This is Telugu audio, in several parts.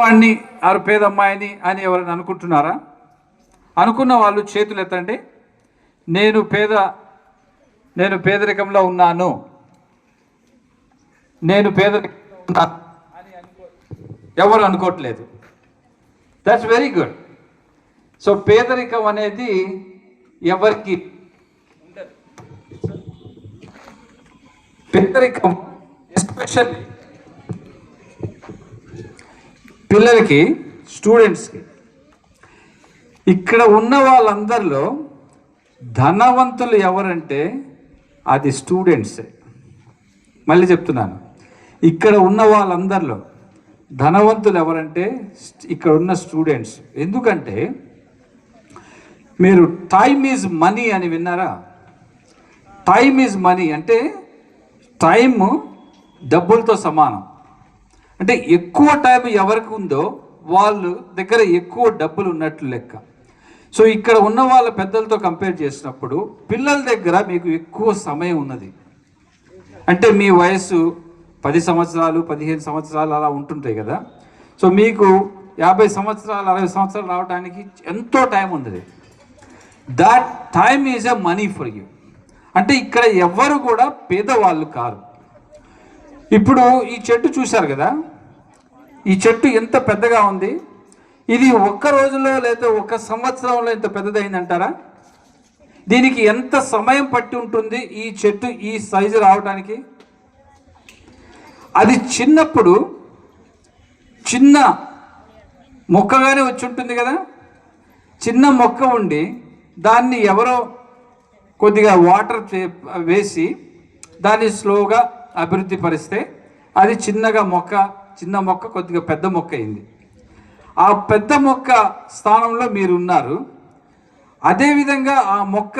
వాడిని ఆరు పేదమ్మాయిని అని ఎవరైనా అనుకుంటున్నారా? అనుకున్న వాళ్ళు చేతులు ఎత్తండి. నేను పేద నేను పేదరికంలో ఉన్నాను. నేను పేదరికంలో ఉన్నాను అని అనుకో ఎవరు అనుకోవట్లేదు. దట్స్ వెరీ గుడ్ సో పేదరికం అనేది ఎవరికి పేదరికం ఎస్పెషల్లీ పిల్లలకి స్టూడెంట్స్కి. ఇక్కడ ఉన్న వాళ్ళందరిలో ధనవంతులు ఎవరంటే అది స్టూడెంట్సే. మళ్ళీ చెప్తున్నాను. ఇక్కడ ఉన్న వాళ్ళందరిలో ధనవంతులు ఎవరంటే ఇక్కడ ఉన్న స్టూడెంట్స్. ఎందుకంటే మీరు టైమ్ ఈజ్ మనీ అని విన్నారా? టైమ్ ఈజ్ మనీ అంటే టైము డబ్బులతో సమానం. అంటే ఎక్కువ టైం ఎవరికి ఉందో వాళ్ళు దగ్గర ఎక్కువ డబ్బులు ఉన్నట్లు లెక్క. సో ఇక్కడ ఉన్న వాళ్ళ పెద్దలతో కంపేర్ చేసినప్పుడు పిల్లల దగ్గర మీకు ఎక్కువ సమయం ఉన్నది. అంటే మీ వయసు పది సంవత్సరాలు పదిహేను సంవత్సరాలు అలా ఉంటుంటాయి కదా. సో మీకు యాభై సంవత్సరాలు అరవై సంవత్సరాలు రావడానికి ఎంతో టైం ఉంది that time is a money for you అంటే ఇక్కడ ఎవ్వరు కూడా పేదవాళ్ళు కారు. ఇప్పుడు ఈ చెట్టు చూశారు కదా? ఈ చెట్టు ఎంత పెద్దగా ఉంది? ఇది ఒక్క రోజులో లేదా ఒక్క సంవత్సరంలో ఇంత పెద్దదైందంటారా? దీనికి ఎంత సమయం పట్టి ఉంటుంది ఈ చెట్టు ఈ సైజు రావడానికి అది చిన్నప్పుడు చిన్న మొక్కగానే వచ్చి ఉంటుంది కదా? చిన్న మొక్క ఉండి దాన్ని ఎవరో కొద్దిగా వాటర్ వేసి దాన్ని స్లోగా అభివృద్ధి పరిస్తే అది చిన్నగా మొక్క చిన్న మొక్క కొద్దిగా పెద్ద మొక్క అయింది. ఆ పెద్ద మొక్క స్థానంలో మీరు ఉన్నారు అదేవిధంగా ఆ మొక్క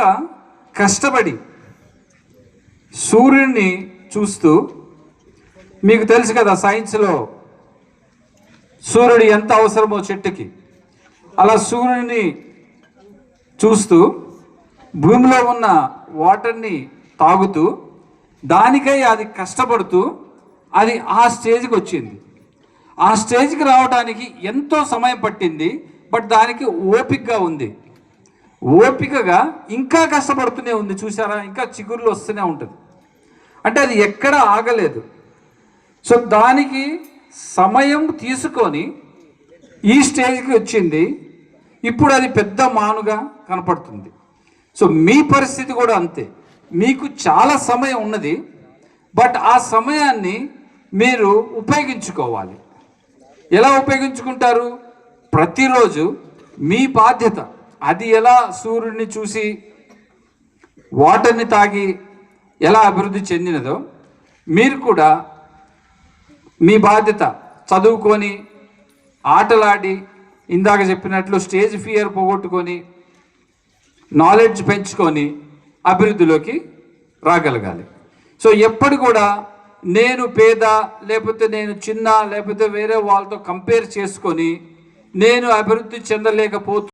కష్టపడి సూర్యుడిని చూస్తూ మీకు తెలుసు కదా సైన్స్లో సూర్యుడు ఎంత అవసరమో చెట్టుకి. అలా సూర్యుడిని చూస్తూ భూమిలో ఉన్న వాటర్ని తాగుతూ దానికై అది కష్టపడుతూ అది ఆ స్టేజ్కి వచ్చింది. ఆ స్టేజ్కి రావడానికి ఎంతో సమయం పట్టింది బట్ దానికి ఓపికగా ఉంది. ఓపికగా ఇంకా కష్టపడుతూనే ఉంది చూసారా ఇంకా చిగుర్లు వస్తూనే ఉంటుంది. అంటే అది ఎక్కడ ఆగలేదు. సో దానికి సమయం తీసుకొని ఈ స్టేజ్కి వచ్చింది. ఇప్పుడు అది పెద్ద మానుగా కనపడుతుంది. సో మీ పరిస్థితి కూడా అంతే. మీకు చాలా సమయం ఉన్నది బట్ ఆ సమయాన్ని మీరు ఉపయోగించుకోవాలి. ఎలా ఉపయోగించుకుంటారు? ప్రతిరోజు మీ బాధ్యత అది ఎలా సూర్యుడిని చూసి వాటర్ని తాగి ఎలా అభివృద్ధి చెందినదో మీరు కూడా మీ బాధ్యత చదువుకొని ఆటలాడి ఇందాక చెప్పినట్లు స్టేజ్ ఫియర్ పోగొట్టుకొని నాలెడ్జ్ పెంచుకొని అభివృద్ధిలోకి రాగలగాలి. సో ఎప్పుడు కూడా నేను పేద లేకపోతే నేను చిన్న లేకపోతే వేరే వాళ్ళతో కంపేర్ చేసుకొని నేను అభివృద్ధి చెందలేకపోతు